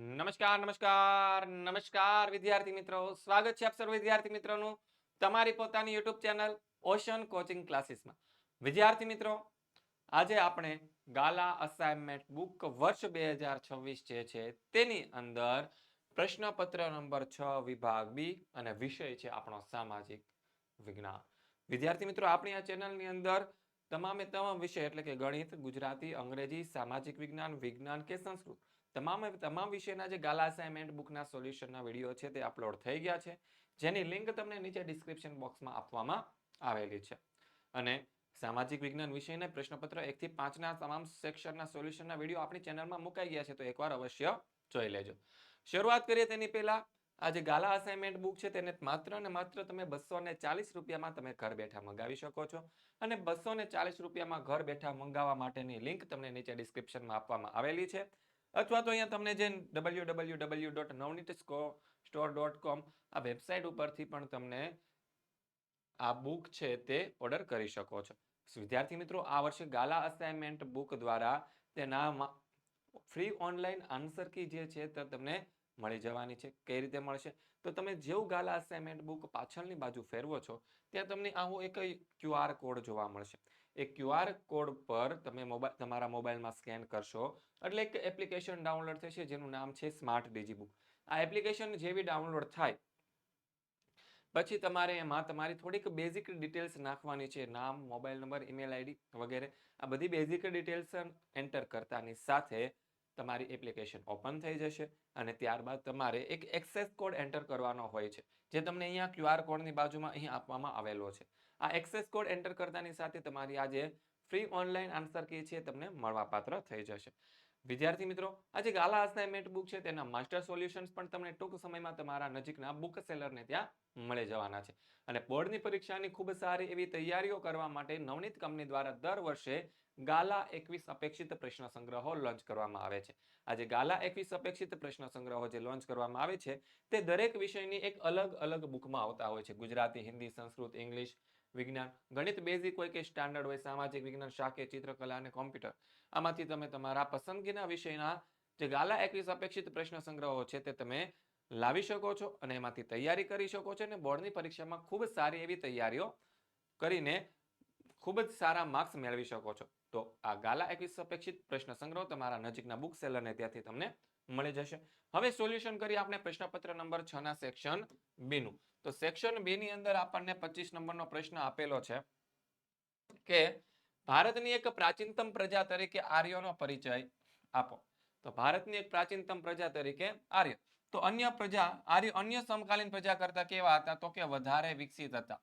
નમસ્કાર નમસ્કાર નમસ્કાર વિદ્યાર્થી મિત્રો. સ્વાગત છે આપ સર્વ વિદ્યાર્થી મિત્રોનું તમારી પોતાની યુટ્યુબ ચેનલ ઓશન કોચિંગ ક્લાસીસમાં. વિદ્યાર્થી મિત્રો, આજે આપણે ગાલા અસાઇનમેન્ટ બુક વર્ષ બે હજાર છવ્વીસ જે છે તેની અંદર પ્રશ્નપત્ર નંબર છ, વિભાગ બી અને વિષય છે આપણો સામાજિક વિજ્ઞાન. વિદ્યાર્થી મિત્રો, આપણી આ ચેનલની અંદર તમામે તમામ વિષય એટલે કે ગણિત, ગુજરાતી, અંગ્રેજી, સામાજિક વિજ્ઞાન વિજ્ઞાન કે સંસ્કૃત તમામે તમામ વિષયના જે ગાલા અસાઇનમેન્ટ બુકના સોલ્યુશનના વીડિયો છે તે અપલોડ થઈ ગયા છે. જેની લિંક તમને નીચે ડિસ્ક્રિપ્શન બોક્સમાં આપવામાં આવેલી છે. અને સામાજિક વિજ્ઞાન વિષયને પ્રશ્નપત્ર એકથી પાંચના તમામ સેક્શનના સોલ્યુશનના વીડિયો આપણી ચેનલમાં મુકાઈ ગયા છે, તો એકવાર અવશ્ય જોઈ લેજો. શરૂઆત કરીએ તેની પહેલા, આ જે ગાલા અસાઇનમેન્ટ બુક છે તેને માત્ર ને માત્ર તમે બસો ને ચાલીસ રૂપિયામાં તમે ઘર બેઠા મંગાવી શકો છો. અને બસો ને ચાલીસ રૂપિયામાં ઘર બેઠા મંગાવવા માટેની લિંક તમને નીચે ડિસ્ક્રિપ્શનમાં આપવામાં આવેલી છે. અથવા તો અહીંયા તમને જે W W W dot Navneet store dot com આ વેબસાઇટ ઉપરથી પણ તમને આ બુક છે તે ઓર્ડર કરી શકો છો. વિદ્યાર્થી મિત્રો, આ વર્ષે ગાલા અસાઇનમેન્ટ બુક દ્વારા તેના ફ્રી ઓનલાઈન આન્સર કી જે છે તે તમને મળી જવાની છે. કઈ રીતે મળશે? તો તમે જેવું ગાલા અસાઇનમેન્ટ બુક પાછળની બાજુ ફેરવો છો, ત્યાં તમને આવો એક ક્યુઆર કોડ જોવા મળશે. એ ક્યુઆર કોડ પર તમે મોબાઈલ તમારા મોબાઈલમાં સ્કેન કરશો. એટલે એક એપ્લિકેશન ડાઉનલોડ થશે, જેનું નામ છે સ્માર્ટ ડિજીબુક આ એપ્લિકેશન જેવી ડાઉનલોડ થાય, પછી તમારે એમાં તમારી થોડીક બેઝિક ડિટેલ્સ નાખવાની છે. નામ મોબાઈલ નંબર ઈમેલ આઈડી વગેરે. આ બધી બેઝિક ડિટેલ્સ એન્ટર કરતાની સાથે તમારી એપ્લિકેશન ઓપન થઈ જશે અને ત્યારબાદ તમારે એક એક્સેસ કોડ એન્ટર કરવાનો હોય છે, જે તમને અહીંયા ક્યુઆર કોડની બાજુમાં અહીં આપવામાં આવેલો છે. આ એક્સેસ કોડ એન્ટર કરતાની સાથે તમારી આ જે ફ્રી ઓનલાઈન આન્સર કી છે તમને મળવાપાત્ર થઈ જશે. વિદ્યાર્થી મિત્રો આ જે ગાલા અસાઇનમેન્ટ બુક છે, તેના માસ્ટર સોલ્યુશન્સ પણ તમને ટૂંક સમયમાં તમારા નજીકના બુક સેલરને ત્યાં મળી જવાના છે. અને બોર્ડની પરીક્ષાની ખૂબ સારી એવી તૈયારીઓ કરવા માટે નવનીત કંપની દ્વારા દર વર્ષે ગાલા એકવીસ અપેક્ષિત પ્રશ્ન સંગ્રહો લોન્ચ કરવામાં આવે છે. આજે ગાલા એકવીસ અપેક્ષિત પ્રશ્ન સંગ્રહો જે લોન્ચ કરવામાં આવે છે, તે દરેક વિષયની એક અલગ અલગ બુકમાં આવતા હોય છે. ગુજરાતી, હિન્દી, સંસ્કૃત, ઇંગ્લિશ વિજ્ઞાન. ગણિત બેઝિક હોય કે સ્ટાન્ડર્ડ હોય, સામાજિક વિજ્ઞાન શાકે ચિત્રકલા અને કોમ્પ્યુટર આમાંથી તમે તમારા પસંદગીના વિષયના જે ગાલા એકવીસ અપેક્ષિત પ્રશ્ન સંગ્રહો છે તે તમે લાવી શકો છો અને એમાંથી તૈયારી કરી શકો છો અને બોર્ડની પરીક્ષામાં ખૂબ સારી એવી તૈયારીઓ કરીને ખૂબ જ સારા માર્ક્સ મેળવી શકો છો. તો આ ગાલા એકવીસ અપેક્ષિત પ્રશ્ન સંગ્રહ, તમારા નજીકના બુક સેલરને ત્યાંથી તમને મળી જશે. હવે સોલ્યુશન કરીએ આપણે પ્રશ્નપત્ર નંબર છ ના સેક્શન બી નું. તો સેક્શન બી ની અંદર આપણને પચીસ નંબરનો પ્રશ્ન આપેલો છે કે ભારતની એક પ્રાચીનતમ પ્રજા તરીકે આર્યોનો પરિચય આપો. તો ભારતની એક પ્રાચીનતમ પ્રજા તરીકે આર્ય. તો અન્ય પ્રજા, આર્ય અન્ય સમકાલીન પ્રજા કરતા કેવા હતા? તો કે વધારે વિકસિત હતા.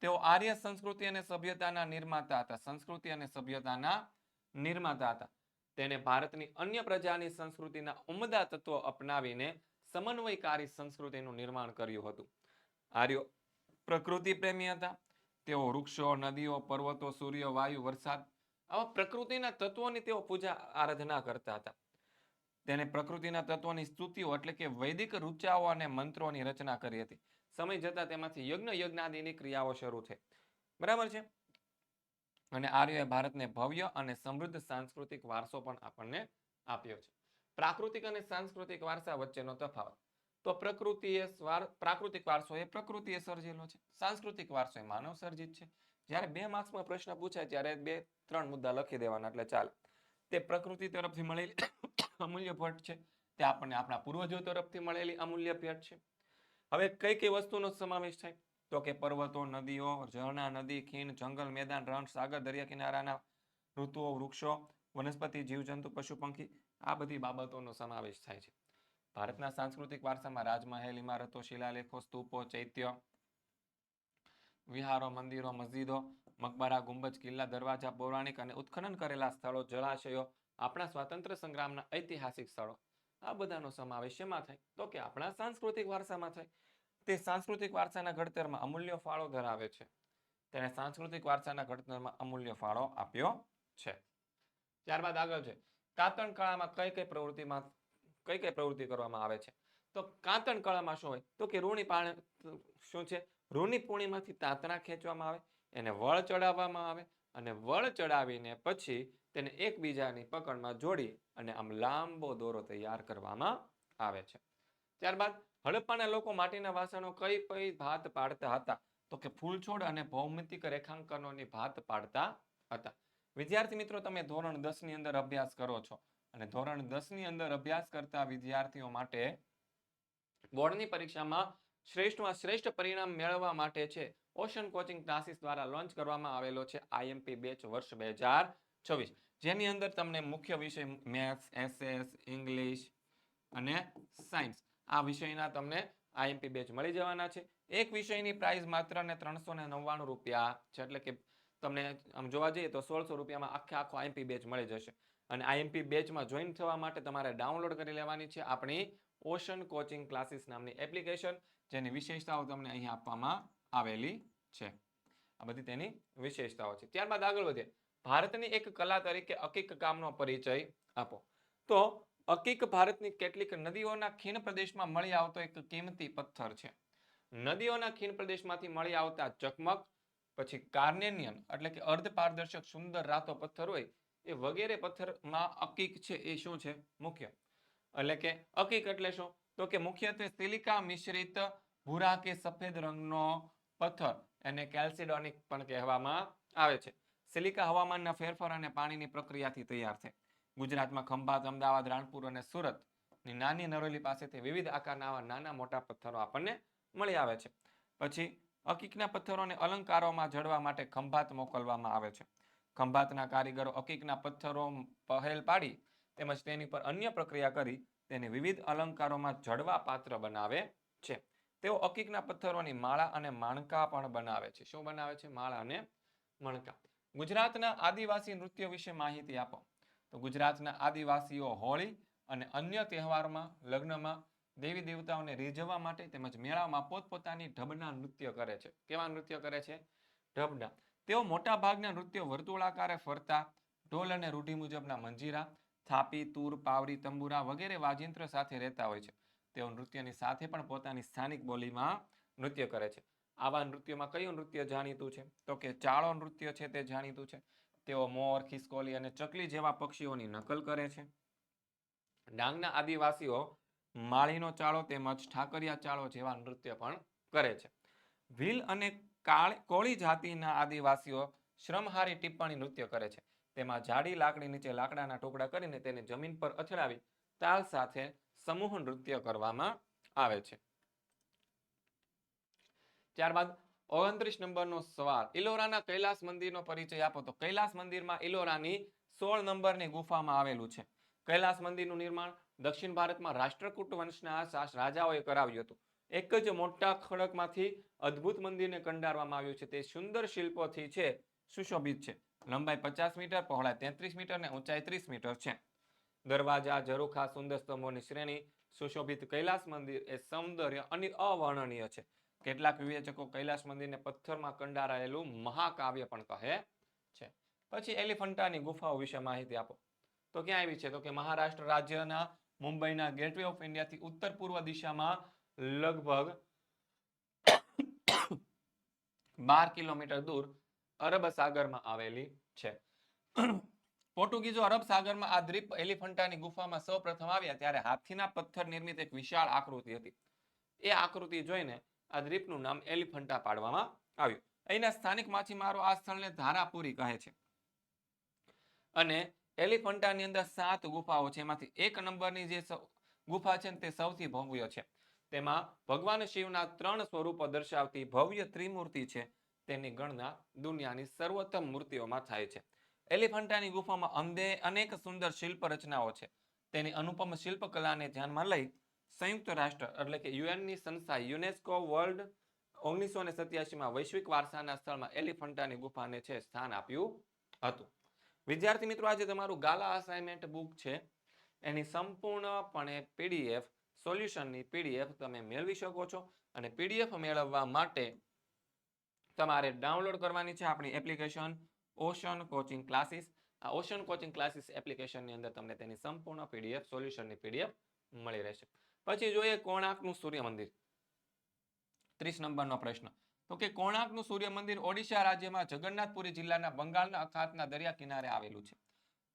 તેઓ આર્ય સંસ્કૃતિ અને સભ્યતાના નિર્માતા હતા. સંસ્કૃતિ અને સભ્યતાના નિર્માતા હતા. તેને ભારતની અન્ય પ્રજાની સંસ્કૃતિના ઉમદા તત્વો અપનાવીને સમન્વયકારી સંસ્કૃતિનું નિર્માણ કર્યું હતું. આર્યો પ્રકૃતિ પ્રેમી હતા. તેઓ વૃક્ષો, નદીઓ, પર્વતો, સૂર્ય, વાયુ, વરસાદ આવા પ્રકૃતિના તત્વોની તેઓ પૂજા આરાધના કરતા હતા. તેને પ્રકૃતિના તત્વોની સ્તુતિઓ એટલે કે વૈદિક રૂચાઓ અને મંત્રોની રચના કરી હતી. સમય જતા તેમાંથી યજ્ઞ યજ્ઞાદિની ક્રિયાઓ શરૂ થઈ. બરાબર છે? અને આર્યોએ ભારતને ભવ્ય અને સમૃદ્ધ સાંસ્કૃતિક વારસો પણ આપણને આપ્યો છે. પ્રાકૃતિક અને સાંસ્કૃતિક વારસા વચ્ચેનો તફાવત. તો પ્રકૃતિએ પ્રાકૃતિક વારસો એ પ્રકૃતિએ સર્જેલો છે. સાંસ્કૃતિક વારસો એ માનવ સર્જિત છે. જ્યારે બે માર્ક્સમાં પ્રશ્ન પૂછાય ત્યારે બે, ત્રણ મુદ્દા લખી દેવાના એટલે ચાલે. તે પ્રકૃતિ તરફથી મળેલી અમૂલ્ય ભેટ છે. તે આપણને આપણા પૂર્વજો તરફથી મળેલી અમૂલ્ય ભેટ છે. હવે કઈ કઈ વસ્તુનો સમાવેશ થાય? તો કે પર્વતો, નદીઓ, ઝરણા, નદી, ખીણ, જંગલ, મેદાન, રણ, સાગર, દરિયા કિનારાના ઋતુઓ, વૃક્ષો, વનસ્પતિ, જીવજંતુ, પશુ, પંખી, આ બધી બાબતોનો સમાવેશ થાય છે. ભારતના સાંસ્કૃતિક વારસામાં રાજમહેલ, ઇમારતો, શિલાલેખો, સ્તૂપો, ચૈત્ય, વિહારો, મંદિરો, મસ્જિદો, મકબરા, ગુંબજ, કિલ્લા, દરવાજા, પૌરાણિક અને ઉત્ખનન કરેલા સ્થળો, જળાશયો, આપણા સ્વાતંત્ર્ય સંગ્રામના ઐતિહાસિક સ્થળો, આ બધાનો સમાવેશ શેમાં થાય? તો કે આપણા સાંસ્કૃતિક વારસામાં થાય. તે સાંસ્કૃતિક વારસાના ઘડતરમાં અમૂલ્ય ફાળો ધરાવે છે. તેને સાંસ્કૃતિક વારસાના ઘડતરમાં અમૂલ્ય ફાળો આપ્યો છે. ત્યારબાદ આગળ છે. કાતણ કળામાં કઈ કઈ પ્રવૃત્તિમાં, કઈ કઈ પ્રવૃત્તિ કરવામાં આવે છે? તો કાતણ કળામાં શું હોય? તો કે ઋણી પાણી, શું છે? ઋણી પૂણીમાંથી તાંતણા ખેંચવામાં આવે, એને વળ ચડાવવામાં આવે અને વળ ચડાવીને પછી તેને એકબીજાની પકડમાં જોડી અને આમ લાંબો દોરો તૈયાર કરવામાં આવે છે. ત્યારબાદ હડપ્પાના લોકો માટીના વાસણો કઈ કઈ ભાત પાડતા હતા? તો કે ફૂલછોડ અને ભૌમિતિક રેખાંકનોની ભાત પાડતા હતા. વિદ્યાર્થી મિત્રો, તમે ધોરણ દસની અંદર અભ્યાસ કરો છો અને ધોરણ દસની અંદર અભ્યાસ કરતા વિદ્યાર્થીઓ માટે બોર્ડની પરીક્ષામાં શ્રેષ્ઠમાં શ્રેષ્ઠ પરિણામ મેળવવા માટે છે, ઓશન કોચિંગ ક્લાસીસ દ્વારા લોન્ચ કરવામાં આવેલો છે, આઈએમપી બેચ વર્ષ બે જેની અંદર તમને મુખ્ય વિષય મેથ્સ, એસએસ, ઇંગ્લિશ અને સાયન્સ આ વિષયના તમને આઈએમપી બેચ મળી જવાના છે. એક વિષયની પ્રાઇસ માત્ર ને ત્રણસો ને નવ્વાણું રૂપિયા છે. એટલે કે તમને આમ જોવા જઈએ તો સોળસો રૂપિયામાં આખે આખો આઈએમપી બેચ મળી જશે. અને આઈએમપી બેચમાં જોઈન થવા માટે તમારે ડાઉનલોડ કરી લેવાની છે આપણી ઓશન કોચિંગ ક્લાસીસ નામની એપ્લિકેશન જેની વિશેષતાઓ તમને અહીં આપવામાં આવેલી છે. આ બધી તેની વિશેષતાઓ છે. ત્યારબાદ આગળ વધીએ. ભારતની એક કલા તરીકે અકીક કામનો પરિચય આપો. તો અકીક ભારતની કેટલીક નદીઓના ખીણ પ્રદેશમાં મળી આવતો એક કિંમતી પથ્થર છે. નદીઓના ખીણ પ્રદેશમાંથી મળી આવતા ચકમક, પછી કાર્નેનિયન એટલે કે અર્ધ પારદર્શક સુંદર રાતો પથ્થર હોય, એ વગેરે પથ્થરમાં અકીક છે એ શું છે? મુખ્ય. એટલે કે અકીક એટલે શું? તો કે મુખ્યત્વે સિલિકા મિશ્રિત ભૂરા કે સફેદ રંગનો પથ્થર, એને કેલ્સિડોનિક પણ કહેવામાં આવે છે. સિલિકા હવામાનના ફેરફાર અને પાણીની પ્રક્રિયાથી તૈયાર છે. ગુજરાતમાં ખંભાત, અમદાવાદ, રાણપુર અને સુરતની નાની નરોલી પાસેથી વિવિધ આકારના આવા નાના મોટા પથ્થરો આપણને મળી આવે છે. પછી અકીકના પથ્થરોને અલંકારોમાં જડવા માટે ખંભાત મોકલવામાં આવે છે. ખંભાતના કારીગરો અકીકના પથ્થરો પહેલ પાડી તેમજ તેની પર અન્ય પ્રક્રિયા કરી તેને વિવિધ અલંકારોમાં જડવા પાત્ર બનાવે છે. તેઓ અકીકના પથ્થરોની માળા અને માણકા પણ બનાવે છે. શું બનાવે છે? માળા અને મણકા. ગુજરાતના આદિવાસી નૃત્ય વિશે માહિતી આપો. તો ગુજરાતના આદિવાસીઓ હોળી અને અન્ય તહેવારમાં, લગ્નમાં દેવી દેવતાઓને રીઝવવા માટે તેમજ મેળામાં પોતપોતાની ઢબના નૃત્ય કરે છે. કેવા નૃત્ય કરે છે? ઢબના. તેઓ મોટા ભાગના નૃત્યો વર્તુળાકારે ફરતા, ઢોલ અને રૂઢિ મુજબના મંજીરા, થાપી, તૂર પાવરી તંબુરા વગેરે વાજિંત્ર સાથે રહેતા હોય છે. તેઓ નૃત્યની સાથે પણ પોતાની સ્થાનિક બોલીમાં નૃત્ય કરે છે. આવા નૃત્યમાં કયું નૃત્ય જાણીતું છે? તો કે ચાળો નૃત્ય છે તે જાણીતું છે. તેઓ મોર, ખિસકોલી અને ચકલી જેવા પક્ષીઓની નકલ કરે છે. ડાંગના આદિવાસીઓ માળીનો ચાળો તેમજ ઠાકરિયા ચાળો જેવા નૃત્ય પણ કરે છે. ભીલ અને કાળ જાતિના આદિવાસીઓ શ્રમહારી ટિપ્પણી નૃત્ય કરે છે. તેમાં જાડી લાકડી નીચે લાકડાના ટુકડા કરીને તેને જમીન પર અથડાવી તાલ સાથે સમૂહ નૃત્ય કરવામાં આવે છે. ત્યારબાદ ઓગણત્રીસ નંબરનો સવાલ. ઇલોરાના કૈલાસ મંદિરનો પરિચય આપો. તો કૈલાસ મંદિરમાં ઇલોરાની સોળ નંબરની ગુફામાં આવેલું છે. કૈલાસ મંદિરનું નિર્માણ દક્ષિણ ભારતમાં રાષ્ટ્રકૂટ વંશના રાજાઓએ કરાવ્યું હતું. એક જ મોટા ખડકમાંથી અદ્ભુત મંદિરને કંડારવામાં આવ્યું છે. તે સુંદર શિલ્પોથી છે, સુશોભિત છે. લંબાઈ પચાસ મીટર, પહોળાઈ તેત્રીસ મીટર અને ઊંચાઈ ત્રીસ મીટર છે. દરવાજા, ઝરૂખા, સુંદર સ્તંભોની શ્રેણી સુશોભિત કૈલાસ મંદિર એ સૌંદર્ય અને અવર્ણનીય છે. કેટલાક વિવેચકો કૈલાસ મંદિરને પથ્થરમાં કંડારાયેલું મહાકાવ્ય પણ કહે છે. પછી એલિફન્ટાની ગુફાઓ વિશે માહિતી આપો. તો ક્યાં આવી છે? તો કે મહારાષ્ટ્ર રાજ્યના મુંબઈના ગેટવે ઓફ ઇન્ડિયાથી ઉત્તર પૂર્વ દિશામાં લગભગ બાર કિલોમીટર દૂર અરબ સાગરમાં આવેલી છે. પોર્ટુગીઝો અરબ સાગરમાં આ દ્વીપ એલિફન્ટાની ગુફામાં સૌપ્રથમ આવ્યા ત્યારે હાથીના પથ્થર નિર્મિત એક વિશાળ આકૃતિ હતી. એ આકૃતિ જોઈને આ દ્વીપનું નામ એલિફન્ટા પાડવામાં આવ્યું. અહીંના સ્થાનિક માછીમારો આ સ્થળને ધારાપુરી કહે છે. અને એલિફન્ટાની અંદર સાત ગુફાઓ છે. એમાંથી એક નંબરની જે ગુફા છે તે સૌથી ભવ્ય છે. તેમાં ભગવાન શિવના ત્રણ સ્વરૂપો દર્શાવતી ભવ્ય ત્રિમૂર્તિ છે. તેની ગણના દુનિયાની સર્વોત્તમ મૂર્તિઓમાં થાય છે. એલિફન્ટાની ગુફામાં અંદે અનેક સુંદર શિલ્પ રચનાઓ છે. તેની અનુપમ શિલ્પકલાને ધ્યાનમાં લઈ સંયુક્ત રાષ્ટ્ર એટલે કે યુએનની સંસ્થા યુનેસ્કો વર્લ્ડ ઓગણીસો ને સત્યાસીમાં વૈશ્વિક વારસાના સ્થળમાં એલિફન્ટાની ગુફાને છે સ્થાન આપ્યું હતું. વિદ્યાર્થી મિત્રો, આજે તમારું ગાલા અસાઇનમેન્ટ બુક છે. એની સંપૂર્ણપણે પીડીએફ સોલ્યુશનની પીડીએફ તમે મેળવી શકો છો અને પીડીએફ મેળવવા માટે તમારે ડાઉનલોડ કરવાની છે આપણી એપ્લિકેશન ઓશન કોચિંગ ક્લાસીસ. આ ઓશન કોચિંગ ક્લાસીસ એપ્લિકેશનની અંદર તમને તેની સંપૂર્ણ પીડીએફ સોલ્યુશનની પીડીએફ મળી રહેશે. પછી જોઈએ કોણાર્કનું સૂર્ય મંદિર ત્રીસ નંબરનો પ્રશ્ન. તો કે કોણાર્કનું સૂર્ય મંદિર ઓડિશા રાજ્યમાં જગન્નાથપુરી જિલ્લાના બંગાળના અખાતના દરિયા કિનારે આવેલું છે.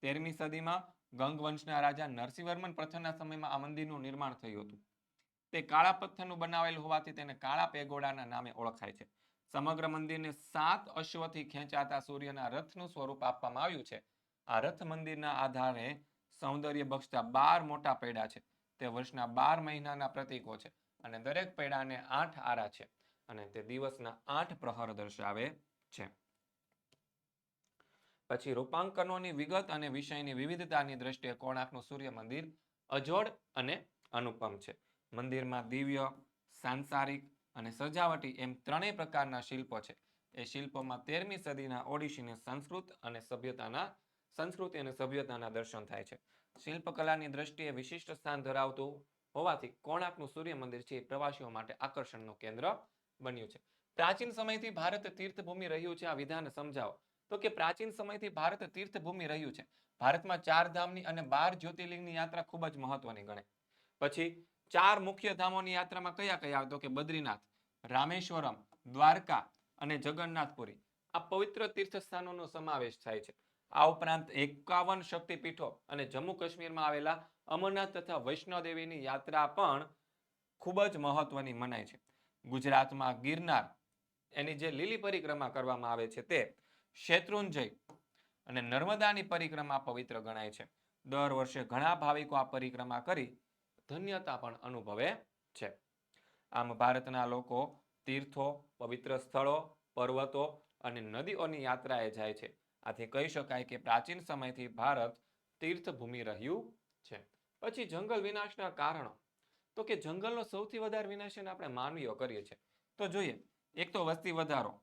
તેરમી સદીમાં ગંગ વંશના રાજા નરસિંહવર્મન પ્રથમના સમયમાં આ મંદિરનું નિર્માણ થયું હતું. તે કાળા પથ્થરનું બનાવેલું હોવાથી તેને કાળા પેગોડાના નામે ઓળખાય છે. સમગ્ર મંદિરને સાત અશ્વથી ખેંચાતા સૂર્યના રથનું સ્વરૂપ આપવામાં આવ્યું છે. આ રથ મંદિરના આધારે સૌંદર્ય બક્ષતા બાર મોટા પૈડા છે. તે વર્ષના બાર મહિનાના પ્રતીકો છે અને દરેક પૈડાને આઠ આરા છે અને તે દિવસના આઠ પ્રહર દર્શાવે છે. પછી રૂપાંકનોની વિગત અને વિષયની વિવિધતાની દ્રષ્ટિએ કોણાર્કનું સૂર્ય મંદિર અજોડ અને અનુપમ છે. મંદિરમાં દિવ્ય, સાંસારિક અને સજાવટી એમ ત્રણેય પ્રકારના શિલ્પો છે. એ શિલ્પોમાં તેરમી સદીના ઓડિશીની સંસ્કૃત અને સભ્યતાના સંસ્કૃતિ અને સભ્યતાના દર્શન થાય છે. શિલ્પકલાની દ્રષ્ટિએ વિશિષ્ટ સ્થાન ધરાવતું હોવાથી કોણાર્કનું સૂર્ય મંદિર છે પ્રવાસીઓ માટે આકર્ષણનું કેન્દ્ર બન્યું છે. પ્રાચીન સમયથી ભારત તીર્થભૂમિ રહ્યું છે, આ વિધાન સમજાવો. તો કે પ્રાચીન સમયથી ભારત તીર્થભૂમિ રહ્યું છે? ભારતમાં ચાર ધામની અને બાર જ્યોતિર્લિંગની યાત્રા ખૂબ જ મહત્વની ગણે પછી ચાર મુખ્ય ધામોની યાત્રામાં કયા કયા? આવતો કે બદ્રીનાથ, રામેશ્વરમ, દ્વારકા અને જગન્નાથપુરી. આ પવિત્ર તીર્થ સ્થાનોનો સમાવેશ થાય છે. આ ઉપરાંત એકાવન શક્તિપીઠો અને જમ્મુ કાશ્મીરમાં આવેલા અમરનાથ તથા વૈષ્ણોદેવીની યાત્રા પણ ખૂબ જ મહત્વની મનાય છે. ગુજરાતમાં ગિરનાર, એની જે લીલી પરિક્રમા કરવામાં આવે છે તે શેત્રુંજય અને નર્મદાની પરિક્રમા પવિત્ર ગણાય છે. દર વર્ષે ઘણા ભાવિકો આ પરિક્રમા કરી ધન્યતા પણ અનુભવે છે. આમ ભારતના લોકો તીર્થો, પવિત્ર સ્થળો, પર્વતો અને નદીઓની યાત્રાએ જાય છે. આથી કહી શકાય કે પ્રાચીન સમયથી ભારત તીર્થભૂમિ રહ્યું છે. પછી જંગલ વિનાશના કારણો. તો કે જંગલનો સૌથી વધારે વિનાશ એને આપણે માનવીઓ કરીએ છીએ. તો જોઈએ, એક તો વસ્તી વધારો.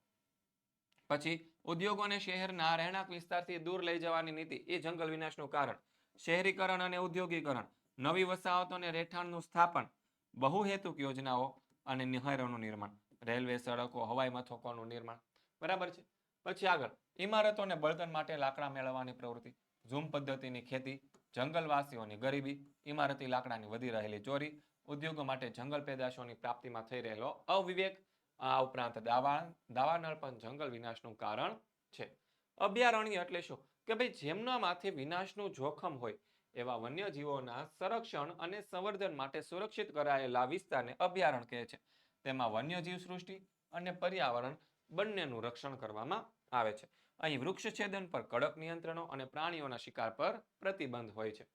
પછી ઉદ્યોગોને શહેરના રહેણાંક વિસ્તારથી દૂર લઈ જવાની નીતિ, એ જંગલ વિનાશનું કારણ. શહેરીકરણ અને ઉદ્યોગીકરણ નવી વસાહતો અને રહેઠાણનું સ્થાપન, બહુહેતુક યોજનાઓ અને નહેરોનું નિર્માણ, રેલવે સડકો, હવાઈ મથકોનું નિર્માણ. બરાબર છે? પછી આગળ. ઇમારતો અને બળતણ માટે લાકડા મેળવવાની પ્રવૃત્તિ. ઝૂમ પદ્ધતિની ખેતી, જંગલવાસીઓની ગરીબી, ઇમારતી લાકડાની વધી રહેલી ચોરી, ઉદ્યોગો માટે જંગલ પેદાશોની પ્રાપ્તિમાં થઈ રહેલો અવિવેક, આ ઉપરાંત દાવા, દાવાનળ પણ જંગલ વિનાશનું કારણ છે. અભયારણ્ય એટલે શું? કે ભાઈ જેમનામાંથી વિનાશનું જોખમ હોય, એવા વન્યજીવોના સંરક્ષણ અને સંવર્ધન માટે સુરક્ષિત કરાયેલા વિસ્તારને અભયારણ્ય કહે છે. તેમાં વન્યજીવ સૃષ્ટિ અને પર્યાવરણ બંનેનું રક્ષણ કરવામાં આવે છે. અહીં વૃક્ષ છેદન પર કડક નિયંત્રણો અને પ્રાણીઓના શિકાર પર પ્રતિબંધ હોય છે.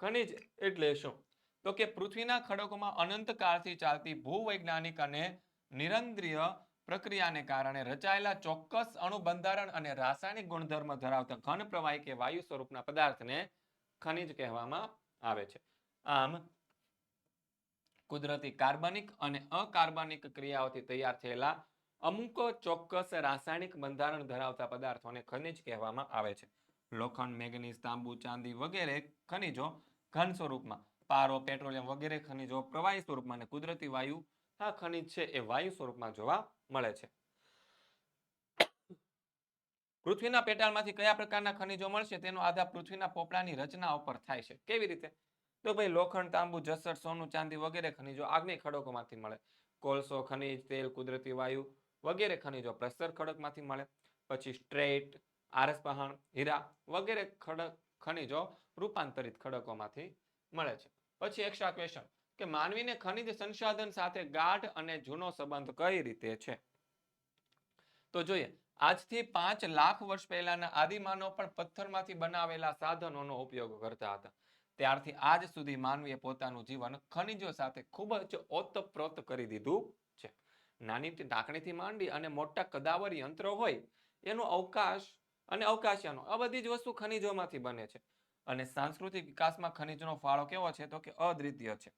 ખનિજ એટલે શું? તો કે પૃથ્વીના ખડકોમાં અનંતકાળથી ચાલતી ભૂવૈજ્ઞાનિક અને નિરંદ્રિય પ્રક્રિયાને કારણે રચાયેલા ચોક્કસ અણુબંધારણ અને રાસાયણિક ગુણધર્મ ધરાવતા ઘન પ્રવાહી કે વાયુ સ્વરૂપના પદાર્થને ખનિજ કહેવામાં આવે છે. આમ, કુદરતી કાર્બનિક અને અકાર્બનિક ક્રિયાઓથી તૈયાર થયેલા અમુક ચોક્કસ રાસાયણિક બંધારણ ધરાવતા પદાર્થોને ખનિજ કહેવામાં આવે છે. લોખંડ, મેગ્નીઝ, તાંબુ, ચાંદી વગેરે ખનિજો ઘન સ્વરૂપમાં, પારો, પેટ્રોલિયમ વગેરે ખનિજો પ્રવાહી સ્વરૂપમાં અને કુદરતી વાયુ, આ ખનિજ છે એ વાયુ સ્વરૂપમાં જોવા મળે છે. પૃથ્વીના પેટાળમાંથી કયા પ્રકારના ખનિજો મળશે તેનો આધાર પૃથ્વીના પોપડાની રચના ઉપર થાય છે. કેવી રીતે? તો ભાઈ લોખંડ, તાંબુ, જસર, સોનું, ચાંદી વગેરે ખનિજો આગ્નેય ખડકોમાંથી મળે. કોલસો ખનિજ, તેલ, કુદરતી વાયુ વગેરે ખનિજો. પ્રસ્તર ખડકમાંથી મળે. પછી સ્ટ્રેટ આરસ હીરા વગેરે ખડક, ખનિજો રૂપાંતરિત ખડકોમાંથી મળે છે. પછી એક્સ્ટ્રા ક્વેશ્ચન કે માનવીને ખનિજ સંસાધન સાથે ગાઢ અને જૂનો સંબંધ કઈ રીતે છે? તો જોઈએ, આજથી પાંચ લાખ વર્ષ પહેલાના આદિમાનવ પણ પથ્થરમાંથી બનાવેલા સાધનોનો ઉપયોગ કરતા હતા. ત્યારથી આજ સુધી માનવીએ પોતાનું જીવન ખનિજો સાથે ખૂબ જ ઓતપ્રોત કરી દીધું નાની ઢાંકણીથી માંડી અને મોટા કદાવર યંત્રો હોય, એનો અવકાશ અને અવકાશયાનો, આ બધી જ વસ્તુ ખનિજોમાંથી બને છે. અને સાંસ્કૃતિક વિકાસમાં ખનિજનો ફાળો કેવો છે તો કે અદ્વિતીય છે.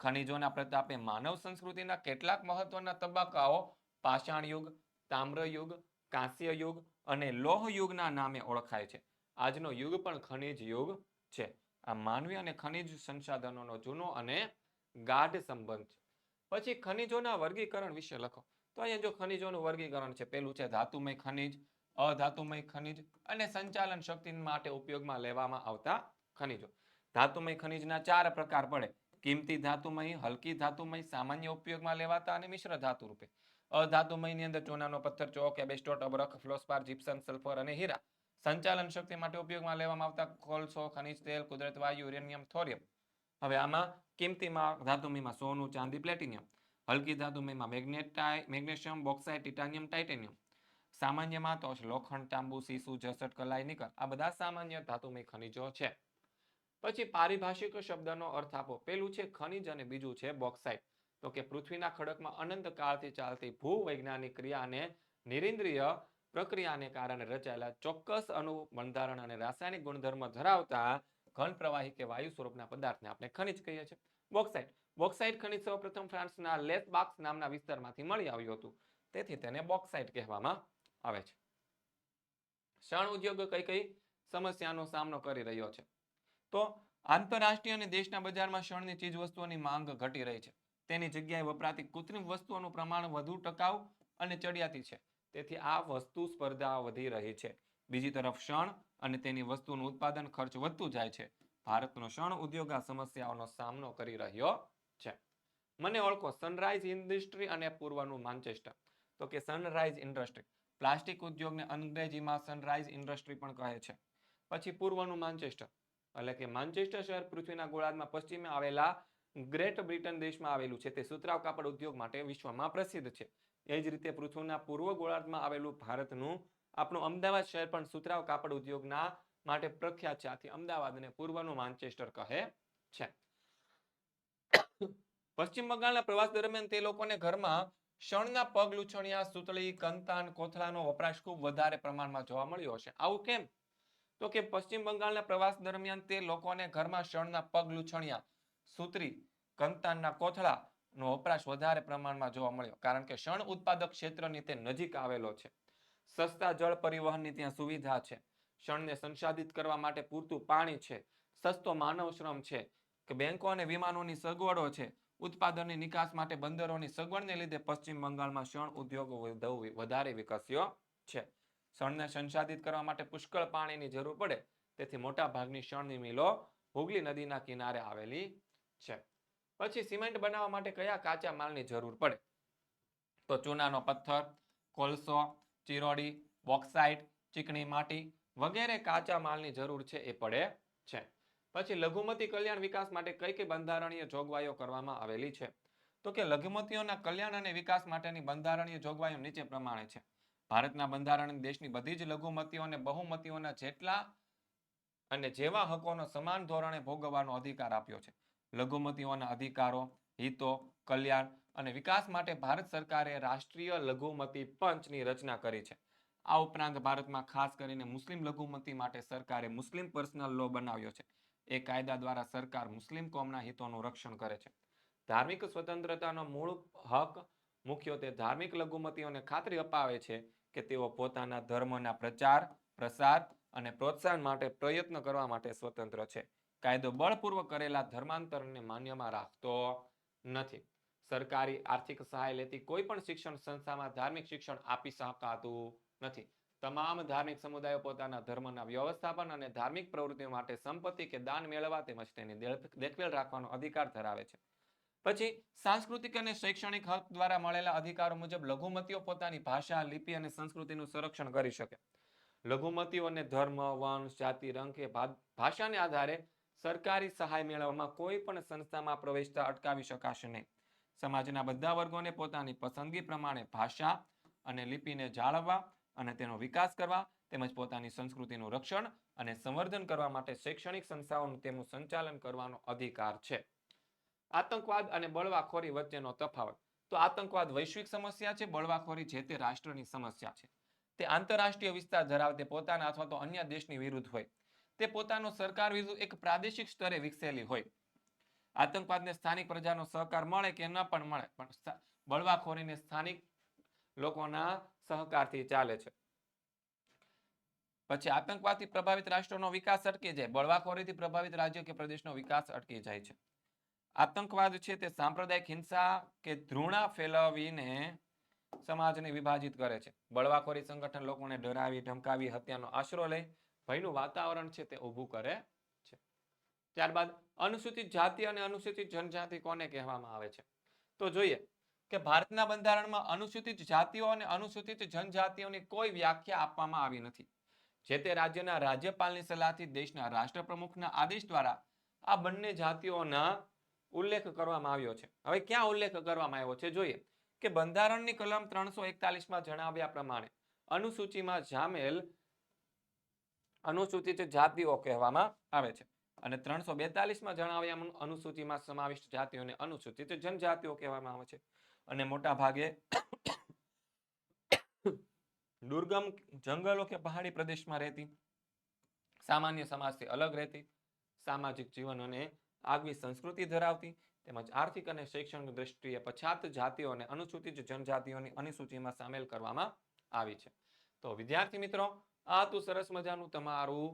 ખનિજોના પ્રતાપે માનવ સંસ્કૃતિના કેટલાક મહત્વના તબક્કાઓ પાષાણ યુગ, તામ્ર યુગ, કાંસ્ય યુગ અને લોહ યુગના નામે ઓળખાય છે. આજનો યુગ પણ ખનિજ યુગ છે. આ માનવી અને ખનિજ સંસાધનોનો જૂનો અને ગાઢ સંબંધ છે. પછી ખનિજોના વર્ગીકરણ વિશે લખો. તો અહીંયા જો ખનિજોનું વર્ગીકરણ છે, પેલું છે ધાતુમય ખનિજ, અધાતુમય ખનિજ અને સંચાલન શક્તિ માટે ઉપયોગમાં લેવામાં આવતા ખનિજો. ધાતુમય ખનિજના ચાર પ્રકાર પડે. કિંમતી ધાતુમય, હલકી ધાતુમય, સામાન્ય ઉપયોગમાં લેવાતા અને મિશ્ર ધાતુ રૂપે. અધાતુમયની અંદર ચોનાનો પથ્થર, ચોક, એબેસ્ટોટ, અબરખ, ફ્લોસ્પાર, જીપ્સન, સલ્ફર અને હીરા. સંચાલન શક્તિ માટે ઉપયોગમાં લેવામાં આવતા કોલસો ખનિજ, તેલ, કુદરત, વાયુ, યુરેનિયમ, થોરિયમ. હવે આમાં કિંમતીમાં ધાતુમીમાં સોનું, ચાંદી, પ્લેટિનિયમ. હલકી ધાતુમીમાં મેગ્નેટાઈ મેગ્નેશિયમ બોક્સાઇટ ટિટાનિયમ, ટાઇટેનિયમ. સામાન્યમાં તો લોખંડ, તાંબુ, સીસુ, જસટ, કલાઈ નિકલ આ બધા સામાન્ય ધાતુમય ખનિજો છે. પછી પારિભાષિક શબ્દનો અર્થ આપો. પેલું છે ખનિજ અને બીજું છે બોક્સાઇટ તો કે પૃથ્વીના ખડકમાં અનંત કાળથી ચાલતી ભૂવૈજ્ઞાનિક ક્રિયા અને નિરિન્દ્રિય પ્રક્રિયાને કારણે રચાયેલા ચોક્કસ અણુ બંધારણ અને રાસાયણિક ગુણધર્મ ધરાવતા ઘન પ્રવાહી કે વાયુ સ્વરૂપના પદાર્થને આપણે ખનિજ કહીએ છીએ. બોક્સાઇટ. બોક્સાઇટ ખનિજ સૌપ્રથમ ફ્રાન્સના લેસબાક્સ નામના વિસ્તારમાંથી મળી આવ્યું હતું. તેથી તેને બોક્સાઇટ કહેવામાં આવે છે. શણ ઉદ્યોગ કઈ કઈ સમસ્યાનો સામનો કરી રહ્યો છે. તો આંતરરાષ્ટ્રીય અને દેશના બજારમાં શણની ચીજ વસ્તુઓની માંગ ઘટી રહી છે. તેની જગ્યાએ વપરાતી કૃત્રિમ વસ્તુઓનું પ્રમાણ વધુ ટકાઉ અને ચડિયાતી છે. તેથી આ વસ્તુ સ્પર્ધા વધી રહી છે. બીજી તરફ શણ અને તેની વસ્તુનું ઉત્પાદન ખર્ચ વધતું જાય છે. ભારતનો શણ ઉદ્યોગ આ સમસ્યાઓનો સામનો કરી રહ્યો છે. મને ઓળખો સનરાઈઝ ઇન્ડસ્ટ્રી અને પૂર્વનું માન્ચેસ્ટર તો કે સનરાઈઝ ઇન્ડસ્ટ્રી પ્લાસ્ટિક ઉદ્યોગને અંગ્રેજીમાં સનરાઈઝ ઇન્ડસ્ટ્રી પણ કહે છે. પછી પૂર્વનું માન્ચેસ્ટર એટલે કે માન્ચેસ્ટર શહેર પૃથ્વીના ગોળાર્ધમાં પશ્ચિમે આવેલા ગ્રેટ બ્રિટન દેશમાં આવેલું છે. તે સુતરાઉ કાપડ ઉદ્યોગ માટે વિશ્વમાં પ્રસિદ્ધ છે. એ જ રીતે પૃથ્વીના પૂર્વ ગોળાર્ધમાં આવેલું ભારતનું આપણું અમદાવાદ શહેર પણ સુતરાવ કાપડ ઉદ્યોગના માટે પ્રખ્યાત છે. આથી અમદાવાદને પૂર્વનું માન્ચેસ્ટર કહે છે. પશ્ચિમ બંગાળના પ્રવાસ દરમિયાન તે લોકોને ઘરમાં શણના પગ લૂછણિયા, સુતળી, કંતાન, કોથળાનો વપરાશ ખૂબ વધારે પ્રમાણમાં જોવા મળ્યો હશે. આવું કેમ? તો કે પશ્ચિમ બંગાળના પ્રવાસ દરમિયાન તે લોકોને ઘરમાં શણના પગ લૂછણિયા, સૂત્રી, કંતાનના કોથળાનો વપરાશ વધારે પ્રમાણમાં જોવા મળ્યો. કારણ કે શણ ઉત્પાદક ક્ષેત્રની તે નજીક આવેલો છે. સસ્તા જળ પરિવહનની ત્યાં સુવિધા છે. શણને સંસાધિત કરવા માટે પૂરતું પાણી છે. સસ્તો માનવ શ્રમ છે. કે બેંકો અને વિમાનોની સગવડો છે. ઉત્પાદનની નિકાસ માટે બંદરોની સગવડને લીધે પશ્ચિમ બંગાળમાં શણ ઉદ્યોગ વધુ વધારે વિકસ્યો છે. શણને સંસાધિત કરવા માટે પુષ્કળ પાણીની જરૂર પડે. તેથી મોટા ભાગની શણની મિલો હુગલી નદીના કિનારે આવેલી છે. પછી સિમેન્ટ બનાવવા માટે કયા કાચા માલની જરૂર પડે? તો ચૂનાનો પથ્થર, કોલસો ચિરોડી, બોક્સાઇટ, ચીકણી માટી વગેરે કાચા માલની જરૂર છે એ પડે છે. પછી લઘુમતી કલ્યાણ વિકાસ માટે કઈ કઈ બંધારણીય જોગવાઈઓ કરવામાં આવેલી છે? તો કે લઘુમતીઓના કલ્યાણ અને વિકાસ માટેની બંધારણીય જોગવાઈઓ નીચે પ્રમાણે છે. ભારતના બંધારણ દેશની બધી જ લઘુમતીઓ અને બહુમતીઓના જેટલા અને જેવા હકોનો સમાન ધોરણે ભોગવવાનો અધિકાર આપ્યો છે. લઘુમતીઓના અધિકારો, હિતો, કલ્યાણ અને વિકાસ માટે ભારત સરકારે રાષ્ટ્રીય લઘુમતી પંચની રચના કરી છે. આ ઉપરાંત ભારતમાં ખાસ કરીને મુસ્લિમ લઘુમતી માટે સરકારે મુસ્લિમ પર્સનલ લો બનાવ્યો છે. એ કાયદા દ્વારા સરકાર મુસ્લિમ કોમના હિતોનું રક્ષણ કરે છે. ધાર્મિક સ્વતંત્રતાનો મૂળ હક મુખ્યત્વે ધાર્મિક લઘુમતીઓને ખાતરી અપાવે છે કે તેઓ પોતાના ધર્મના પ્રચાર, પ્રસાર અને પ્રોત્સાહન માટે પ્રયત્ન કરવા માટે સ્વતંત્ર છે. કાયદો બળપૂર્વક કરેલા ધર્માંતરને માન્યમાં રાખતો નથી. સરકારી આર્થિક સહાય લેતી કોઈ પણ શિક્ષણ સંસ્થામાં ધાર્મિક શિક્ષણ આપી શકાતું નથી. તમામ ધાર્મિક સમુદાયો પોતાના ધર્મના વ્યવસ્થાપન અને ધાર્મિક પ્રવૃત્તિઓ માટે સંપત્તિ કે દાન મેળવવા તેમજ તેની દેખ- દેખરેખ રાખવાનો અધિકાર ધરાવે છે. પછી, સાંસ્કૃતિક અને શૈક્ષણિક હક દ્વારા મળેલા અધિકારો મુજબ લઘુમતીઓ પોતાની ભાષા, લિપિ અને સંસ્કૃતિનું સંરક્ષણ કરી શકે. લઘુમતીઓને ધર્મ વંશ જાતિ, રંગ કે ભાષાને આધારે સરકારી સહાય મેળવવામાં કોઈ પણ સંસ્થામાં પ્રવેશતા અટકાવી શકાશે નહીં. સમાજના બધા વર્ગોને પોતાની પસંદગી પ્રમાણે ભાષા અને લિપિને જાળવવા અને તેનો વિકાસ કરવા તેમજ પોતાની સંસ્કૃતિનું રક્ષણ અને સંવર્ધન કરવા માટે શૈક્ષણિક સંસ્થાઓનું તેમનું સંચાલન કરવાનો અધિકાર છે. આતંકવાદ અને બળવાખોરી વચ્ચેનો તફાવત. તો આતંકવાદ વૈશ્વિક સમસ્યા છે, બળવાખોરી જે તે રાષ્ટ્રની સમસ્યા છે. તે આંતરરાષ્ટ્રીય વિસ્તાર ધરાવતે પોતાના અથવા તો અન્ય દેશની વિરુદ્ધ હોય. તે પોતાનો સરકાર વિરુદ્ધ એક પ્રાદેશિક સ્તરે વિકસેલી હોય. આતંકવાદને સ્થાનિક પ્રજાનો સહકાર મળે કે ન પણ મળે, પણ બળવાખોરીને સ્થાનિક લોકોના સહકારથી ચાલે છે. પછી આતંકવાદથી પ્રભાવિત રાષ્ટ્રોનો વિકાસ અટકી જાય, બળવાખોરીથી પ્રભાવિત રાજ્યો કે પ્રદેશનો વિકાસ અટકી જાય છે. આતંકવાદ છે તે સાંપ્રદાયિક હિંસા કે ધૃણા ફેલાવીને સમાજને વિભાજિત કરે છે. બળવાખોરી સંગઠન લોકોને ડરાવી, ધમકાવી, હત્યાનો આશરો લઈ ભયનું વાતાવરણ છે તે ઊભું કરે છે. ત્યારબાદ અનુસૂચિત જાતિ અને અનુસૂચિત જનજાતિ કોને કહેવામાં આવે છે? તો જોઈએ કે ભારતના બંધારણમાં અનુસૂચિત જાતિઓ અને અનુસૂચિત જનજાતિઓની કોઈ વ્યાખ્યા આપવામાં આવી નથી. જે તે રાજ્યના રાજ્યપાલની સલાહથી દેશના રાષ્ટ્રપ્રમુખના આદેશ દ્વારા આ બંને જાતિઓના ઉલ્લેખ કરવામાં આવ્યો છે. હવે ક્યાં ઉલ્લેખ કરવામાં આવ્યો છે? જોઈએ કે બંધારણની કલમ ત્રણસો એકતાલીસમાં જણાવ્યા પ્રમાણે અનુસૂચિમાં જામેલ અનુસૂચિત જાતિઓ કહેવામાં આવે છે. અને ત્રણસો બેતાલીસમાં જણાવ્યા અનુસૂચિમાં સમાવિષ્ટ જાતિઓને અનુસૂચિત જનજાતિઓ કહેવામાં આવે છે. અને મોટા ભાગે દુર્ગમ જંગલો કે પહાડી પ્રદેશમાં રહેતી, સામાન્ય સમાજથી અલગ રહેતી, સામાજિક જીવન અને આગવી સંસ્કૃતિ ધરાવતી, તેમજ આર્થિક અને શૈક્ષણિક દ્રષ્ટિએ પછાત જાતિઓ અને અનુસૂચિત જનજાતિઓની અનુસૂચિમાં સામેલ કરવામાં આવી છે. તો વિદ્યાર્થી મિત્રો, આ હતું સરસ મજાનું તમારું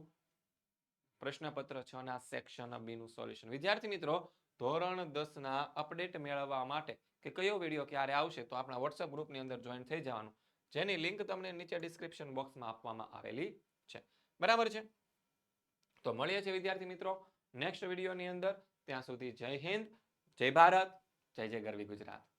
પ્રશ્નપત્ર છ ના સેક્શન બીનું સોલ્યુશન વિદ્યાર્થી મિત્રો, ધોરણ દસ ના અપડેટ મેળવવા માટે કે કયો વીડિયો ક્યારે આવશે તો આપણા વોટ્સઅપ ગ્રુપની અંદર જોઈન થઈ જવાનું. જેની લિંક તમને નીચે ડિસ્ક્રિપ્શન બોક્સમાં આપવામાં આવેલી છે. બરાબર છે? તો મળીએ છીએ વિદ્યાર્થી મિત્રો નેક્સ્ટ વિડીયોની અંદર. ત્યાં સુધી જય હિન્દ, જય ભારત, જય જય ગરવી ગુજરાત.